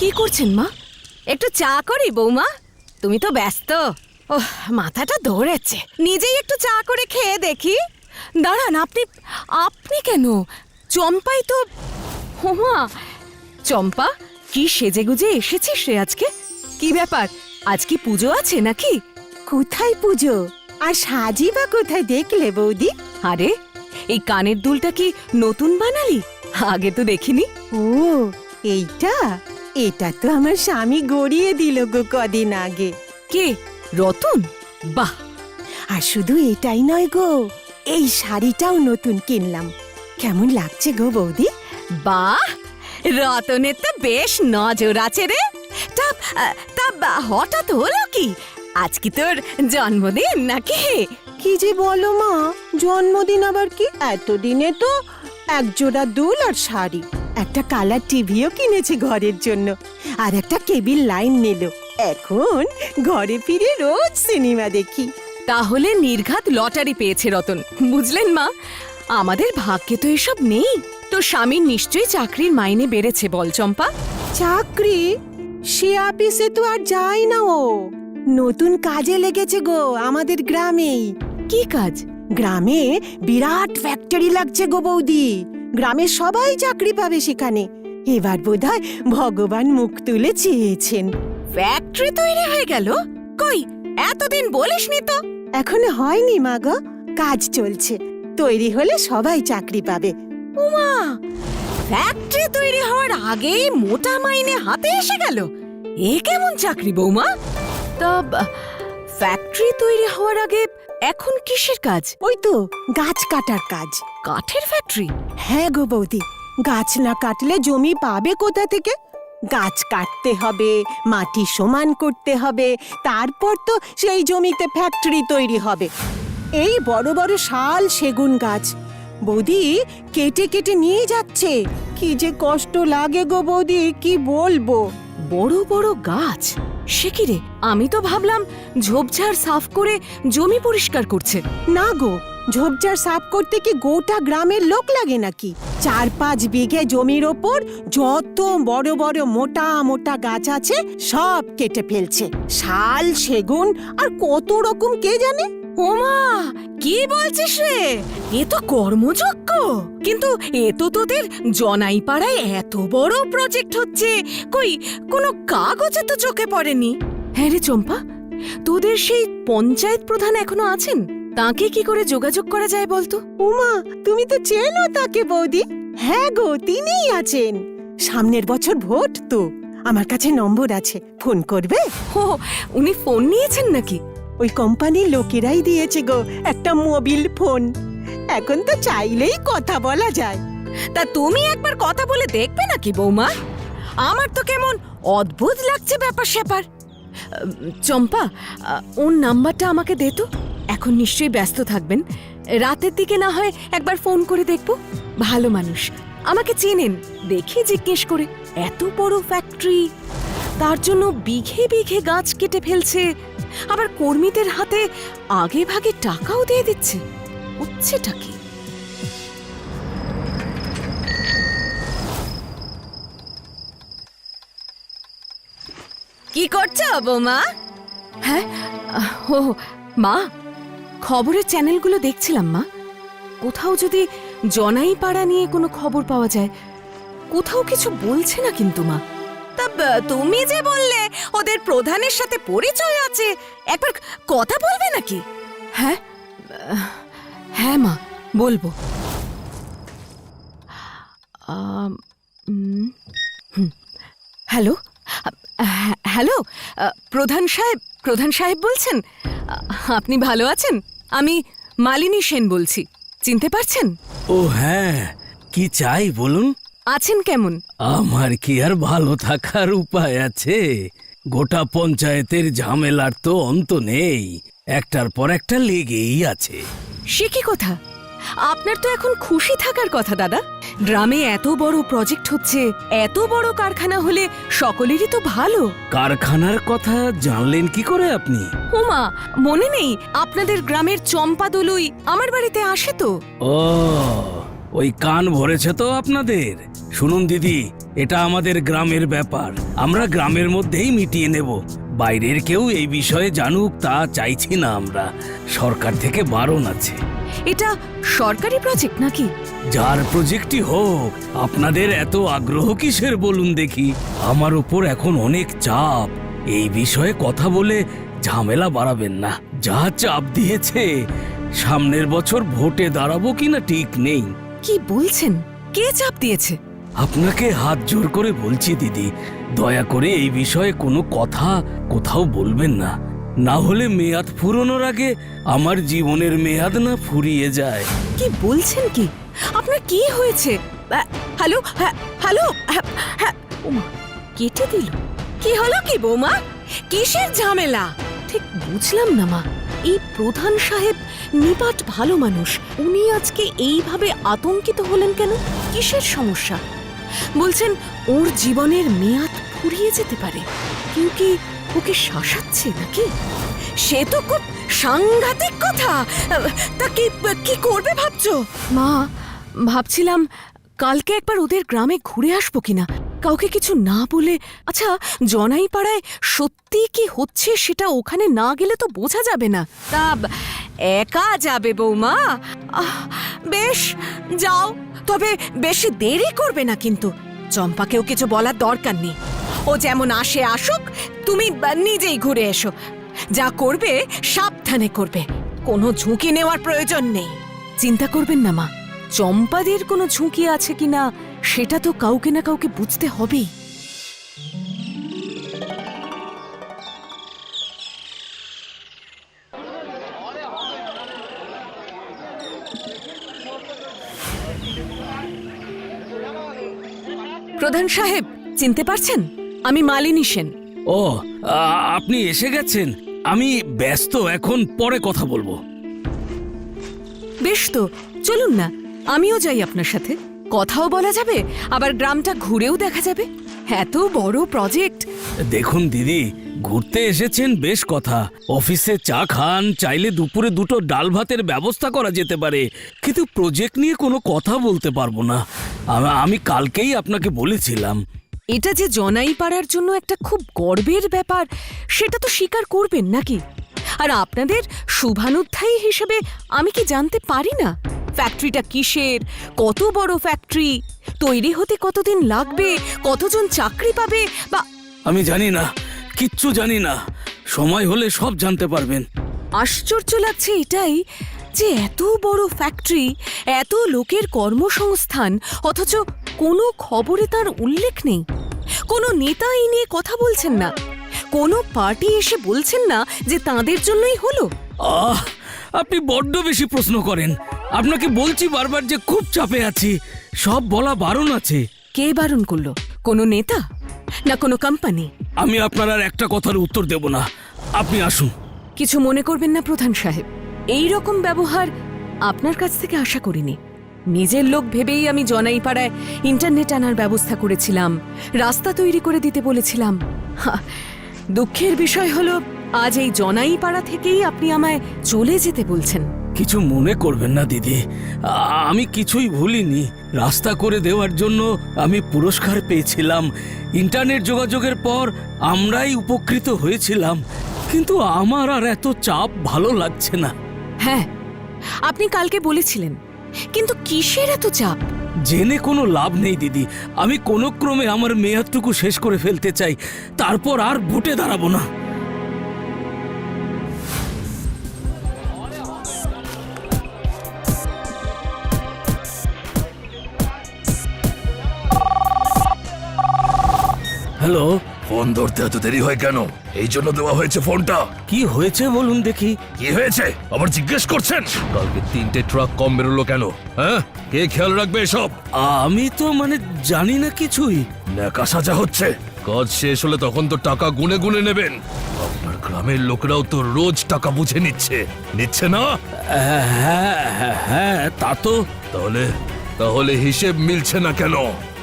কি করছেন মা? একটু চা করি বৌমা। তুমি তো ব্যস্ত। ওহ মাথাটা ধরেছে। নিজেই একটু চা করে খেয়ে দেখি। দাঁড়ান আপনি আপনি কেন? চম্পাই তো হোমা চম্পা কি সেজেগুজে এসেছিস রে আজকে? কি ব্যাপার? আজ কি পুজো আছে নাকি? কোথায় পুজো? আর সাজি বা কোথায় দেখলে বৌদি? আরে এই কানের দুলটা কি নতুন বানালি? আগে তো দেখিনি। ও এইটা? এটা তো আমার স্বামী গড়িয়ে দিল গো কদিন আগে। কে? রতন? বাহ। আর শুধু এটাই নয় গো এই শাড়িটাও নতুন কিনলাম। কেমন লাগছে গো বৌদি? বাহ! রতনের তো বেশ নজর আছে রে। তা আহ, তা হঠাৎ হলো কি? আজ কি তোর জন্মদিন নাকি? কি যে বলো মা জন্মদিন আবার কি? এতদিনে তো এক জোড়া দুল আর শাড়ি। একটা কালার টিভিও কিনেছে ঘরের জন্য। আর একটা কেবিল লাইন নিল। এখন ঘরে ফিরে রোজ সিনেমা দেখি। তাহলে নির্ঘাত লটারি পেয়েছে রতন বুঝলেন মা? আমাদের ভাগ্যে তো এসব নেই। তো স্বামীর নিশ্চয়ই চাকরির মাইনে বেড়েছে বল চম্পা। চাকরি? সে আপিসে তো আর যায় না ও। নতুন কাজে লেগেছে গো আমাদের গ্রামেই। কি কাজ? গ্রামে বিরাট ফ্যাক্টরি লাগছে গো বৌদি। গ্রামের সবাই চাকরি পাবে সেখানে। এবার বোধহয় ভগবান মুখ তুলে চেয়েছেন। ফ্যাক্টরি তৈরি হয়ে গেল? কই এতদিন বলিসনি তো। এখনও হয়নি মা গো। কাজ চলছে। তৈরি হলে সবাই চাকরি পাবে। উমা! ফ্যাক্টরি তৈরি হওয়ার আগেই মোটা মাইনে হাতে এসে গেল। এ কেমন চাকরি বৌমা? তা বা, ফ্যাক্টরি তৈরি হওয়ার আগে এখন কিসের কাজ? ওই তো গাছ কাটার কাজ। কাঠের ফ্যাক্টরি হ্যাঁ গো বৌদি গাছ না কাটলে জমি পাবে কোথা থেকে? গাছ কাটতে হবে মাটি সমান করতে হবে তারপর তো সেই জমিতে ফ্যাক্টরি তৈরি হবে। এই বড় বড় শাল সেগুন গাছ বৌদি কেটে কেটে নিয়ে যাচ্ছে। কি যে কষ্ট লাগে গো বৌদি কি বলব? বড় বড় গাছ? সে কি রে? আমি তো ভাবলাম ঝোপঝাড় সাফ করে জমি পরিষ্কার করছে। না গো ঝোপঝাড় সাফ করতে কি গোটা গ্রামের লোক লাগে নাকি? চার পাঁচ বিঘে জমির ওপর যত বড় বড় মোটা মোটা গাছ আছে, সব কেটে ফেলছে। শাল, সেগুন আর কত রকম কে জানে? ওমা, কি বলছিস রে? এ তো কর্মযজ্ঞ কিন্তু এ তো তোদের জনাই পাড়ায় এত বড় প্রজেক্ট হচ্ছে। কই, কোনো কাগজে তো চোখে পড়েনি। হ্যাঁ রে চম্পা, তোদের সেই পঞ্চায়েত প্রধান এখনও আছেন? তাকে কি করে যোগাযোগ করা যায় বলতো? উমা তুমি তো চেনো তাকে বৌদি। হ্যাঁ গো তিনিই আছেন। সামনের বছর ভোট তো। আমার কাছে নম্বর আছে। ফোন করবে? ও উনি ফোন নিয়েছেন নাকি? ওই কোম্পানির লোকেরাই দিয়েছে গো একটা মোবিল ফোন। এখন তো চাইলেই কথা বলা যায়। তা তুমি একবার কথা বলে দেখবে নাকি বৌমা? আমার তো কেমন অদ্ভুত লাগছে ব্যাপার স্যাপার চম্পা ওর নাম্বারটা আমাকে দে তো। এখন নিশ্চয়ই ব্যস্ত থাকবেন। রাতের দিকে না হয় একবার ফোন করে দেখব। ভালো মানুষ, আমাকে চেনেন, দেখি জিজ্ঞেস করে, এত বড় ফ্যাক্টরি তার জন্য বিঘে বিঘে গাছ কেটে ফেলছে। আবার কর্মীদের হাতে আগে ভাগে টাকাও দিয়ে দিচ্ছে। হচ্ছেটা কি? কি করছ বৌমা? হ্যাঁ ও মা খবরের চ্যানেলগুলো দেখছিলাম মা। কোথাও যদি জনাই পাড়া নিয়ে কোনো খবর পাওয়া যায় কোথাও কিছু বলছে না কিন্তু মা। তা তুমি যে বললে ওদের প্রধানের সাথে পরিচয় আছে একবার কথা বলবে নাকি? হ্যাঁ হ্যাঁ মা বলব। হুম। হ্যালো হ্যাঁ, হ্যালো প্রধান সাহেব প্রধান সাহেব বলছেন আপনি ভালো আছেন? আমি মালিনী সেন বলছি চিনতে পারছেন? ও হ্যাঁ কি চাই বলুন? আছেন কেমন? আমার কি আর ভালো থাকার উপায় আছে? গোটা পঞ্চায়েতের ঝামেলার তো অন্ত নেই একটার পর একটা লেগেই আছে। সে কি কথা? আপনার তো এখন খুশি থাকার কথা দাদা। গ্রামে এত বড় প্রজেক্ট হচ্ছে এত বড় কারখানা হলে সকলেরই তো ভালো। কারখানার কথা জানলেন কি করে আপনি? ওমা মনে নেই আপনাদের গ্রামের চম্পা দলুই আমার বাড়িতে আসে তো? ও ওই কান ভরেছে তো আপনাদের। শুনুন দিদি এটা আমাদের গ্রামের ব্যাপার। আমরা গ্রামের মধ্যেই মিটিয়ে নেব। বাইরের কেউ এই বিষয়ে জানুক তা চাইছি না আমরা। সরকার থেকে বারণ আছে। এটা সরকারি প্রজেক্ট নাকি? যার প্রজেক্টই হোক আপনাদের এত আগ্রহ কিসের বলুন দেখি? আমার উপর এখন অনেক চাপ। এই বিষয়ে কথা বলে ঝামেলা বাড়াবেন না। যা চাপ দিয়েছে সামনের বছর ভোটে দাঁড়াবো কিনা ঠিক নেই। কি বলছেন? কে চাপ দিয়েছে? আপনাকে হাত জোর করে বলছি দিদি দয়া করে এই বিষয়ে কোনো কথা কোথাও বলবেন না। না হলে মেয়াদ ফুরোনোর আগে আমার জীবনের মেয়াদ না ফুরিয়ে যায়। কি বলছেন কি? আপনার কি হয়েছে? হ্যালো হ্যাঁ, হ্যালো হ্যাঁ, হ্যাঁ, কেটে দিল। কি হলো কি বৌমা? কিসের ঝামেলা? ঠিক বুঝলাম না মা। এই প্রধান সাহেব নিপাট ভালো মানুষ। উনি আজকে এইভাবে আতঙ্কিত হলেন কেন? কিসের সমস্যা? বলছেন ওর জীবনের মেয়াদ ফুরিয়ে যেতে পারে। কেউ কি ওকে শাসাচ্ছে নাকি? সে তো খুব সাংঘাতিক কথা। তা কি কি করবে ভাবছ? মা, ভাবছিলাম কালকে একবার ওদের গ্রামে ঘুরে আসব কিনা। কাউকে কিছু না বলে আচ্ছা জনাই পাড়ায় সত্যি কি হচ্ছে সেটা ওখানে না গেলে তো বোঝা যাবে না। তা একা যাবে বৌমা। বেশ, যাও। তবে বেশি দেরি করবে না কিন্তু। চম্পাকেও কিছু বলার দরকার নেই। ও যেমন আসে আসুক, তুমি নিজেই ঘুরে এসো। যা করবে, সাবধানে করবে। কোনো ঝুঁকি নেওয়ার প্রয়োজন নেই। চিন্তা করবেন না মা, চম্পাদের কোনো ঝুঁকি আছে কিনা, সেটা তো কাউকে না কাউকে বুঝতে হবেই। প্রধান সাহেব চিনতে পারছেন? আমি মালিনী সেন। ও আপনি এসে গেছেন। আমি ব্যস্ত এখন পরে কথা বলব। বেশ তো চলুন না। আমিও যাই আপনার সাথে। কথাও বলা যাবে আবার গ্রামটা ঘুরেও দেখা যাবে। এত বড় প্রজেক্ট দেখুন দিদি ঘুরতে এসেছেন বেশ কথা। অফিসে চা খান চাইলে দুপুরে দুটো ডাল ভাতের ব্যবস্থা করা যেতে পারে। কিন্তু প্রজেক্ট নিয়ে কোনো কথা বলতে পারব না। আমি কালকেই আপনাকে বলেছিলাম। এটা যে জনাই পাড়ার জন্য একটা খুব গর্বের ব্যাপার সেটা তো স্বীকার করবেন নাকি? আর আপনাদের শুভানুধ্যায়ী হিসেবে আমি কি জানতে পারি না? ফ্যাক্টরিটা কিসের? কত বড় ফ্যাক্টরি তৈরি হতে কতদিন লাগবে? কতজন চাকরি পাবে? বা আমি জানি না কিচ্ছু জানি না। সময় হলে সব জানতে পারবেন। আশ্চর্য লাগছে এটাই যে এত বড় ফ্যাক্টরি এত লোকের কর্মসংস্থান অথচ কোনো খবরে তার উল্লেখ নেই। কোনো নেতা এই নিয়ে কথা বলছেন না। কোনো পার্টি এসে বলছেন না যে তাদের জন্যই হলো। আহ আপনি বড্ড বেশি প্রশ্ন করেন। আপনাকে বলছি বারবার যে খুব চাপে আছি। সব বলা বারণ আছে। কে বারণ করল? কোনো নেতা? না কোনো কোম্পানি আমি আপনার আর একটা কথার উত্তর দেব না। আপনি আসুন। কিছু মনে করবেন না প্রধান সাহেব। এই রকম ব্যবহার আপনার কাছ থেকে আশা করিনি। নিজের লোক ভেবেই আমি জনাই পাড়ায় ইন্টারনেট আনার ব্যবস্থা করেছিলাম। রাস্তা তৈরি করে দিতে বলেছিলাম। দুঃখের বিষয় হলো আজ এই জনাই পাড়া থেকেই আপনি আমায় চলে যেতে বলছেন। কিছু মনে করবেন না দিদি। আমি কিছুই ভুলিনি। রাস্তা করে দেওয়ার জন্য আমি পুরস্কার পেয়েছিলাম। ইন্টারনেট যোগাযোগের পর আমরাই উপকৃত হয়েছিলাম। কিন্তু আমার আর এত চাপ ভালো লাগছে না। হ্যাঁ আপনি কালকে বলেছিলেন। কিন্তু কিসের এত চাপ? জেনে কোনো লাভ নেই দিদি। আমি কোনো ক্রমে আমার মেয়াদটুকু শেষ করে ফেলতে চাই। তারপর আর ভোটে দাঁড়াবো না। হ্যালো? ফোন ধরতে এত দেরি হয় কেন? এই জন্য দেওয়া হয়েছে ফোনটা। কি হয়েছে বলুন দেখি। কি হয়েছে? আবার জিজ্ঞেস করছেন? কালকে তিনটে ট্রাক কম বেরোলো কেন? হ্যাঁ? কে খেয়াল রাখবে এসব? আমি তো মানে জানি না কিছুই। ন্যাকা সাজা হচ্ছে। কাজ শেষ হলে তখন তো টাকা গুনে গুনে নেবেন। আপনার গ্রামের লোকরাও তো রোজ টাকা বুঝে নিচ্ছে। নিচ্ছে না? হ্যাঁ হ্যাঁ, হ্যাঁ তা তো। তাহলে? তাহলে হিসেব মিলছে না কেন?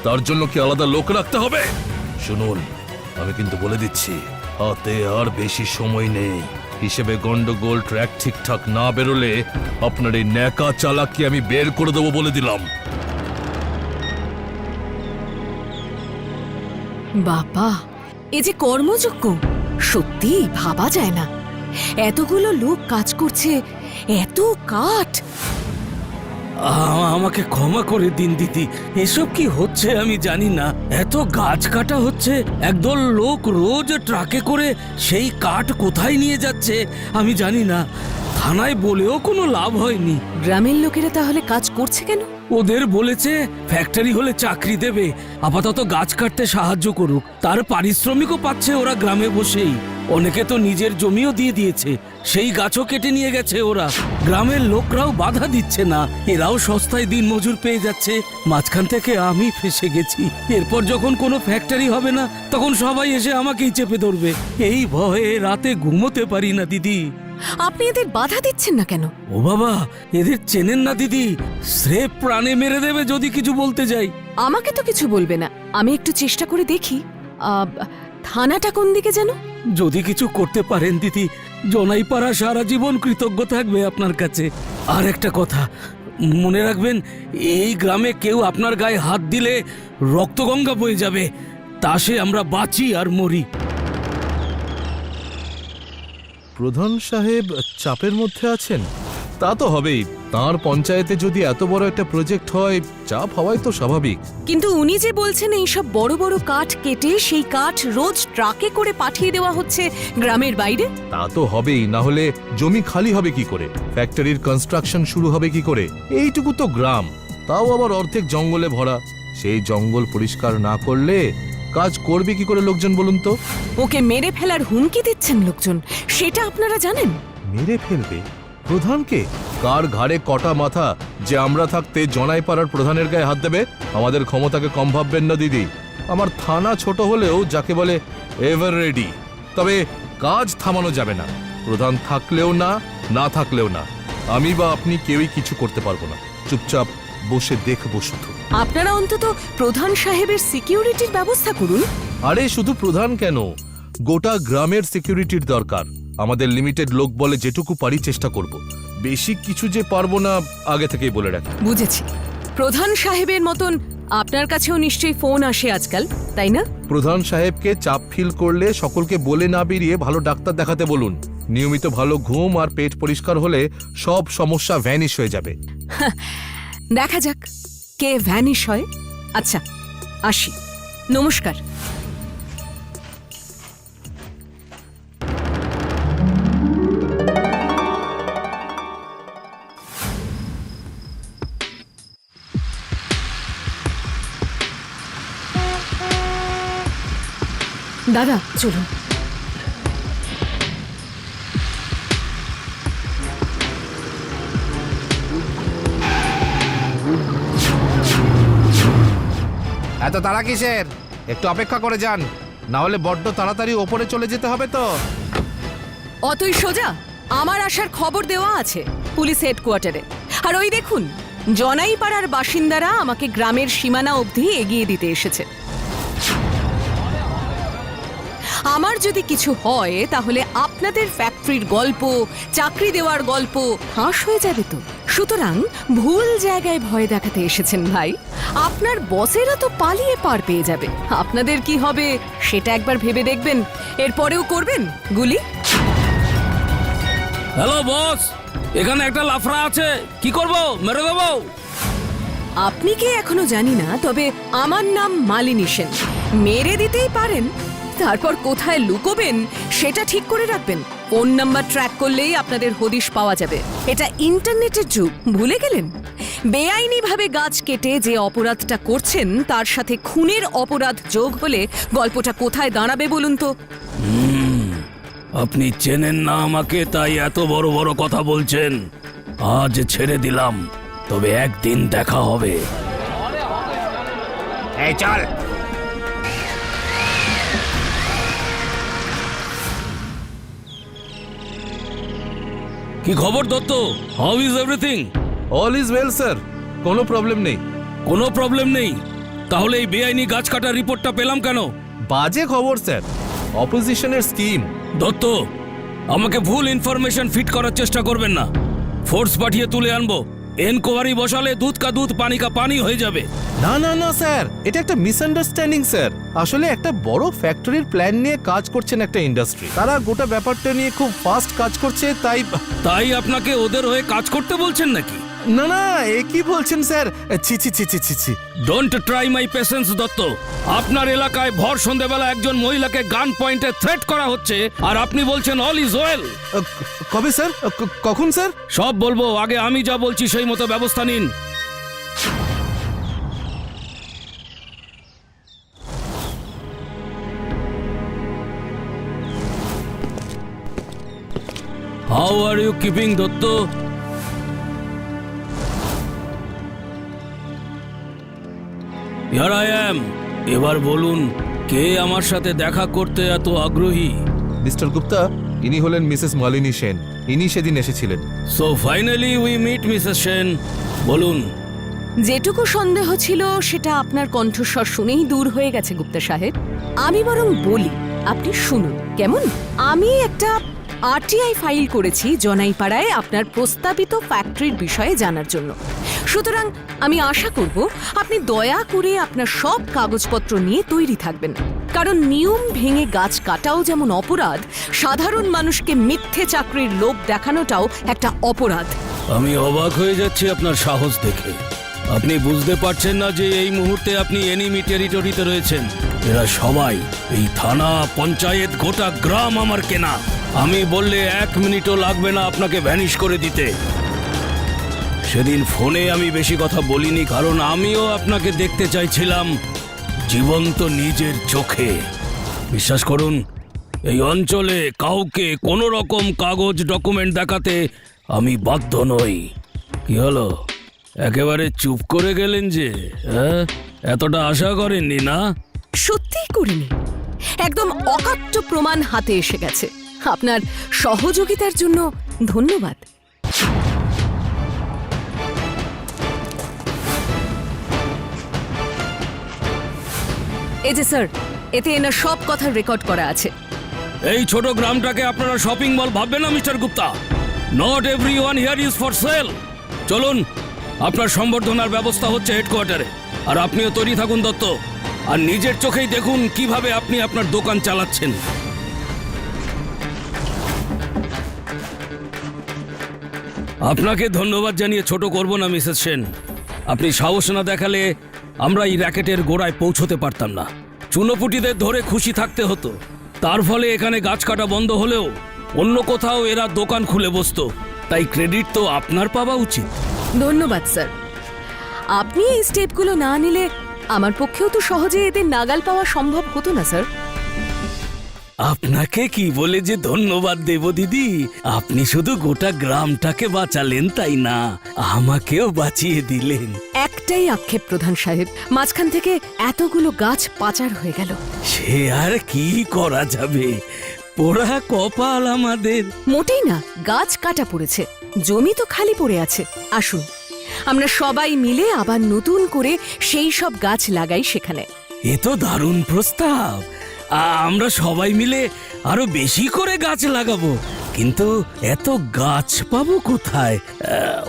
তার জন্য কি আলাদা লোক রাখতে হবে? শুনুন, আমি কিন্তু বলে দিচ্ছি, হাতে আর বেশি সময় নেই। হিসেবে গন্ডগোল ট্র্যাক ঠিকঠাক না বেরোলে আপনার এই ন্যাকা চালাককে আমি বের করে দেবো বলে দিলাম। বাবা, এ যে কর্মযোগ্য সত্যি ভাবা যায় না। এতগুলো লোক কাজ করছে, এত কাঠ। আমাকে ক্ষমা করে দিন দিদি। এসব কি হচ্ছে আমি জানি না। এত গাছ কাটা হচ্ছে একদল লোক রোজ ট্রাকে করে সেই কাঠ কোথায় নিয়ে যাচ্ছে আমি জানি না। থানায় বলেও কোনো লাভ হয়নি। গ্রামের লোকেরা তাহলে কাজ করছে কেন? ওদের বলেছে ফ্যাক্টরি হলে চাকরি দেবে। আপাতত গাছ কাটতে সাহায্য করুক। তার পারিশ্রমিকও পাচ্ছে ওরা গ্রামে বসেই। অনেকে তো নিজের জমিও দিয়ে দিয়েছে। সেই গাছও কেটে নিয়ে গেছে ওরা। গ্রামের লোকরাও বাধা দিচ্ছে না। এরাও সস্তায় দিন মজুর পেয়ে যাচ্ছে। মাঝখান থেকে আমি ফেসে গেছি। এরপর যখন কোনো ফ্যাক্টরি হবে না তখন সবাই এসে আমাকেই চেপে ধরবে। এই ভয়ে রাতে ঘুমোতে পারি না দিদি। আপনি এদের বাধা দিচ্ছেন না কেন? ও বাবা এদের চেনেন না দিদি। স্রেফ প্রাণে মেরে দেবে যদি কিছু বলতে যাই। আমাকে তো কিছু বলবে না। আমি একটু চেষ্টা করে দেখি। থানাটা কোন দিকে যেন? যদি কিছু করতে পারেন, দিদি, জনাইপাড়া সারা জীবন কৃতজ্ঞ থাকবে আপনার কাছে। আর একটা কথা, মনে রাখবেন, এই গ্রামে কেউ আপনার গায়ে হাত দিলে রক্তগঙ্গা বয়ে যাবে। তা সে আমরা বাঁচি আর মরি। প্রধান সাহেব চাপের মধ্যে আছেন? তা তো হবেই। তার পঞ্চায়েতে যদি এত বড় একটা প্রজেক্ট হয় চাপ হওয়াই তো স্বাভাবিক। কিন্তু উনি যে বলছেন এই সব বড় বড় কাঠ কেটে সেই কাঠ রোজ ট্রাকে করে পাঠিয়ে দেওয়া হচ্ছে গ্রামের বাইরে? তা তো হবেই না হলে জমি খালি হবে কি করে? ফ্যাক্টরির কনস্ট্রাকশন শুরু হবে কি করে? এইটুকু তো গ্রাম তাও আবার অর্ধেক জঙ্গলে ভরা। সেই জঙ্গল পরিষ্কার না করলে কাজ করবে কি করে লোকজন বলুন তো? ওকে মেরে ফেলার হুমকি দিচ্ছেন লোকজন সেটা আপনারা জানেন? মেরে ফেলবে? প্রধানকে? কার ঘাড়ে কটা মাথা যে আমরা থাকতে জনাই পাড়ার প্রধানের গায়ে হাত দেবে? আমাদের ক্ষমতাকে কম ভাববেন না দিদি। আমার থানা ছোট হলেও যাকে বলে এভার রেডি। তবে কাজ থামানো যাবে না। প্রধান থাকলেও না না থাকলেও না। আমি বা আপনি কেউই কিছু করতে পারব না। চুপচাপ বসে দেখব শুধু। আপনারা অন্তত প্রধান সাহেবের সিকিউরিটির ব্যবস্থা করুন। আরে শুধু প্রধান কেন? গোটা গ্রামের সিকিউরিটির দরকার। আমাদের লিমিটেড লোক বলে যেটুকু পারি চেষ্টা করব। বেশি কিছু যে পারব না আগে থেকেই বলে রাখি। বুঝেছি। প্রধান সাহেবের মতন আপনার কাছেও নিশ্চয়ই ফোন আসে আজকাল তাই না? প্রধান সাহেবকে চাপ ফিল করলে সকলকে বলে না বেরিয়ে ভালো ডাক্তার দেখাতে বলুন। নিয়মিত ভালো ঘুম আর পেট পরিষ্কার হলে সব সমস্যা ভ্যানিশ হয়ে যাবে। দেখা যাক কে ভ্যানিশ হয়। আচ্ছা আসি। নমস্কার। দাদা চলুন। এত তাড়া কিসের? একটু অপেক্ষা করে যান। না হলে বড্ড তাড়াতাড়ি ওপরে চলে যেতে হবে তো। অতই সোজা? আমার আসার খবর দেওয়া আছে পুলিশ হেডকোয়ার্টারে। আর ওই দেখুন জনাইপাড়ার বাসিন্দারা আমাকে গ্রামের সীমানা অবধি এগিয়ে দিতে এসেছে। যদি কিছু হয় তাহলে আপনাদের ফ্যাক্টরির গল্প চাকরি দেওয়ার গল্প ফাঁস হয়ে যাবে তো। সুতরাং ভুল জায়গায় ভয় দেখাতে এসেছেন ভাই। আপনার বসেরা তো পালিয়ে পার পেয়ে যাবে। আপনাদের কি হবে সেটা একবার ভেবে দেখবেন। এরপরেও করবেন গুলি? Hello boss! এখানে একটা লাফড়া আছে। কি করব? মেরে দেবো? আপনি কে এখনও জানি না তবে আমার নাম মালিনী সেন। মেরে দিতেই পারেন। তারপর কোথায় লুকোবেন সেটা ঠিক করে রাখবেন। ফোন নাম্বার ট্র্যাক করলেই আপনাদের হদিশ পাওয়া যাবে। এটা ইন্টারনেটের যুগ ভুলে গেলেন? বেআইনিভাবে গাছ কেটে যে অপরাধটা করছেন তার সাথে খুনের অপরাধ যোগ হলে গল্পটা কোথায় দাঁড়াবে বলুন তো? আপনি চেনেন না আমাকে তাই এত বড় বড় কথা বলছেন। আজ ছেড়ে দিলাম তবে একদিন দেখা হবে। এই চল কি খবর Dutta? How is everything all is well sir কোনো প্রবলেম নেই। কোনো প্রবলেম নেই? তাহলে এই বেআইনি গাছ কাটার রিপোর্টটা পেলাম কেন? বাজে খবর স্যার অপোজিশনের স্কিম দত্ত আমাকে ভুল ইনফরমেশন ফিট করার চেষ্টা করবেন না। ফোর্স পাঠিয়ে তুলে আনব। এনকোয়ারি বসালে দুধ কা দুধ পানি কা পানি হয়ে যাবে। না না না স্যার। এটা একটা মিসআন্ডারস্ট্যান্ডিং স্যার। আসলে একটা বড় ফ্যাক্টরির প্ল্যান নিয়ে কাজ করছেন একটা ইন্ডাস্ট্রি তারা গোটা ব্যাপারটা নিয়ে খুব ফাস্ট কাজ করছে তাই তাই আপনাকে ওদের হয়ে কাজ করতে বলছেন নাকি? না না এ কি বলছেন স্যার? ছি ছি ছি ছি ছি ছি। Don't try my patience Dutta. আপনার এলাকায় ভর সন্ধ্যেবেলা একজন মহিলাকে গান পয়েন্টে থ্রেট করা হচ্ছে আর আপনি বলছেন অল ইজ ওয়েল কবে স্যার? কখন স্যার? সব বলব আগে আমি যা বলছি সেই মতো ব্যবস্থা নিন। How are you keeping Dutta year I am এবার বলুন কে আমার সাথে দেখা করতে এত আগ্রহী? মিস্টার গুপ্তা ইনি হলেন মিসেস মালিনী সেন। ইনি সেদিন এসেছিলেন। So finally we meet Mrs Sen বলুন। যেটুকু সন্দেহ ছিল সেটা আপনার কণ্ঠস্বর শুনেই দূর হয়ে গেছে গুপ্তা সাহেব। আমি বরং বলি আপনি শুনুন কেমন? আমি একটা আরটিআই ফাইল করেছি জনাইপাড়ায় আপনার প্রস্তাবিত ফ্যাক্টরির বিষয়ে জানার জন্য। সুতরাং আমি আশা করব আপনি দয়া করে আপনার সব কাগজপত্র নিয়ে তৈরি থাকবেন। কারণ নিয়ম ভেঙে গাছ কাটাও যেমন অপরাধ, সাধারণ মানুষকে মিথ্যে চাকরির লোভ দেখানোটাও একটা অপরাধ। আমি অবাক হয়ে যাচ্ছি আপনার সাহস দেখে। আপনি বুঝতে পারছেন না যে এই মুহূর্তে আপনি এনিমি টেরিটরিতে রয়েছেন। এরা সবাই এই থানা, পঞ্চায়েত, গোটা গ্রাম আমার কেনা। আমি বললে এক মিনিটও লাগবে না আপনাকে ভ্যানিশ করে দিতে। সেদিন ফোনে আমি বেশি কথা বলিনি, কারণ আমিও আপনাকে দেখতে চাইছিলাম। জীবন্ত নিজের চোখে। বিশ্বাস করুন, এই অঞ্চলে কাউকে কোনো রকম কাগজ ডকুমেন্ট দেখাতে আমি বাধ্য নই। কি হলো? একেবারে চুপ করে গেলেন যে হ্যাঁ? এতটা আশা করেননি, না? সত্যিই করিনি। একদম অকাট্য প্রমাণ হাতে এসে গেছে। আপনার সহযোগিতার জন্য ধন্যবাদ। এই যে স্যার, এতে এনার সব কথা রেকর্ড করা আছে। এই ছোট গ্রামটাকে আপনারা শপিং মল ভাববেন না, mister Gupta? Not every one here is for sale চলুন, আপনার সম্বর্ধনার ব্যবস্থা হচ্ছে হেডকোয়ার্টারে আর আপনিও তৈরি থাকুন, দত্ত। আর নিজের চোখেই দেখুন কীভাবে আপনি আপনার দোকান চালাচ্ছেন। আপনাকে ধন্যবাদ জানিয়ে ছোট করব না, মিসেস সেন। আপনি সাহস না দেখালে আমরা এই র্যাকেটের গোড়ায় পৌঁছতে পারতাম না। চুনোপুটিদের ধরে খুশি থাকতে হতো। তার ফলে এখানে গাছ কাটা বন্ধ হলেও অন্য কোথাও এরা দোকান খুলে বসতো। তাই ক্রেডিট তো আপনার পাওয়া উচিত। ধন্যবাদ, স্যার। আপনি এই স্টেপগুলো না নিলে আমার পক্ষেও তো সহজে এদের নাগাল পাওয়া সম্ভব হতো না, স্যার। আপনাকে কি বলে যে ধন্যবাদ দেব দিদি? আপনি শুধু গোটা গ্রামটাকে বাঁচালেন তাই না? আমাকেও বাঁচিয়ে দিলেন। একটাই আক্ষেপ প্রধান সাহেব। মাঝখান থেকে এতগুলো গাছ পাচার হয়ে গেল। সে আর কি করা যাবে? পোড়া কপাল আমাদের। মোটেই না গাছ কাটা পড়েছে। জমি তো খালি পড়ে আছে। আসুন। আমরা সবাই মিলে আবার নতুন করে সেই সব গাছ লাগাই সেখানে। এ তো দারুণ প্রস্তাব। আমরা সবাই মিলে আরও বেশি করে গাছ লাগাবো। কিন্তু এত গাছ পাবো কোথায়?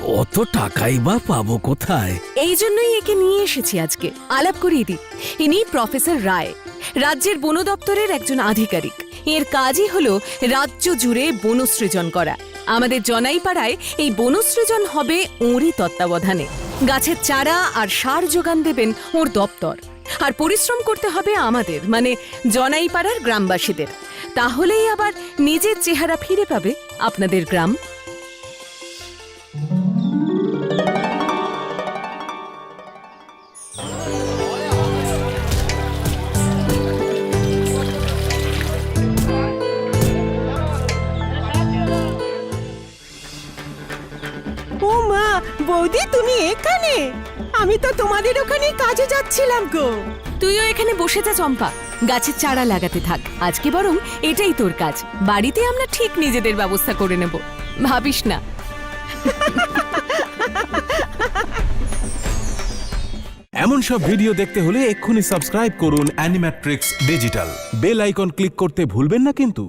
অত টাকাই বা পাবো কোথায়? এই জন্যই একে নিয়ে এসেছি আজকে। আলাপ করিয়ে দিই। ইনি প্রফেসর রায়। রাজ্যের বন দপ্তরের একজন আধিকারিক। এর কাজই হলো রাজ্য জুড়ে বনসৃজন করা। আমাদের জনাইপাড়ায় এই বনসৃজন হবে ওঁরই তত্ত্বাবধানে। গাছের চারা আর সার যোগান দেবেন ওর দপ্তর। আর পরিশ্রম করতে হবে আমাদের মানে জনাইপাড়ার গ্রামবাসীদের। তাহলেই আবার নিজের চেহারা ফিরে পাবে আপনাদের গ্রাম। বৌদি, তুমি এখানে? আমি তো তোমাদের ওখানে কাজে যাচ্ছিলাম গো। তুইও এখানে বসে যা চম্পা। গাছের চারা লাগাতে থাক। আজকে বরং এটাই তোর কাজ। বাড়িতে আমরা ঠিক নিজেদের ব্যবস্থা করে নেব। ভাবিস না। এমন সব ভিডিও দেখতে হলে এক্ষুনি সাবস্ক্রাইব করুন Animatrix digital. Bell icon click করতে ভুলবেন না কিন্তু।